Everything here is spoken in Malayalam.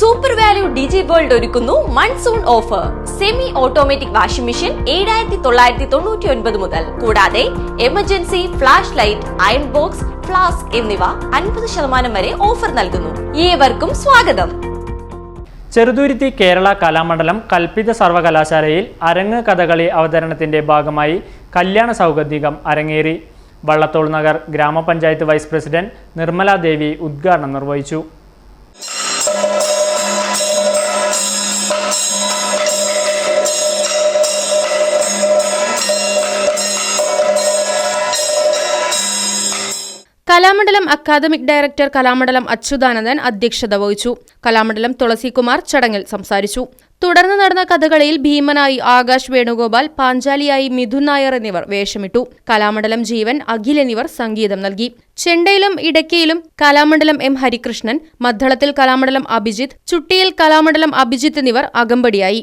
സൂപ്പർ വാല്യൂ ഡിജി വേൾഡ് ഒരുക്കുന്നു monsoon offer semi automatic washing machine ഏഴായിരത്തി തൊള്ളായിരത്തി തൊണ്ണൂറ്റി ഒൻപത് മുതൽ. കൂടാതെ emergency flash light iron box flask എന്നിവ അൻപത് ശതമാനം വരെ ഓഫർ നൽകുന്നു. ഏവർക്കും സ്വാഗതം. ചെറുതുരുത്തി കേരള കലാമണ്ഡലം കൽപ്പിത സർവകലാശാലയിൽ അരങ്ങ് കഥകളി അവതരണത്തിന്റെ ഭാഗമായി കല്യാണ സൗഹൃദികം അരങ്ങേറി. വള്ളത്തോൾ നഗർ ഗ്രാമപഞ്ചായത്ത് വൈസ് പ്രസിഡന്റ് നിർമ്മലാദേവി ഉദ്ഘാടനം നിർവഹിച്ചു. കലാമണ്ഡലം അക്കാദമിക് ഡയറക്ടർ കലാമണ്ഡലം അച്യുതാനന്ദൻ അധ്യക്ഷത വഹിച്ചു. കലാമണ്ഡലം തുളസികുമാർ ചടങ്ങിൽ സംസാരിച്ചു. തുടർന്ന് നടന്ന കഥകളിയിൽ ഭീമനായി ആകാശ് വേണുഗോപാൽ പാഞ്ചാലിയായി മിഥുൻ നായർ എന്നിവർ വേഷമിട്ടു. കലാമണ്ഡലം ജീവൻ അഖിൽ എന്നിവർ സംഗീതം നൽകി. ചെണ്ടയിലും ഇടയ്ക്കയിലും കലാമണ്ഡലം എം ഹരികൃഷ്ണൻ മദ്ദളത്തിൽ കലാമണ്ഡലം അഭിജിത്ത് ചുട്ടിയിൽ കലാമണ്ഡലം അഭിജിത്ത് എന്നിവർ അകമ്പടിയായി.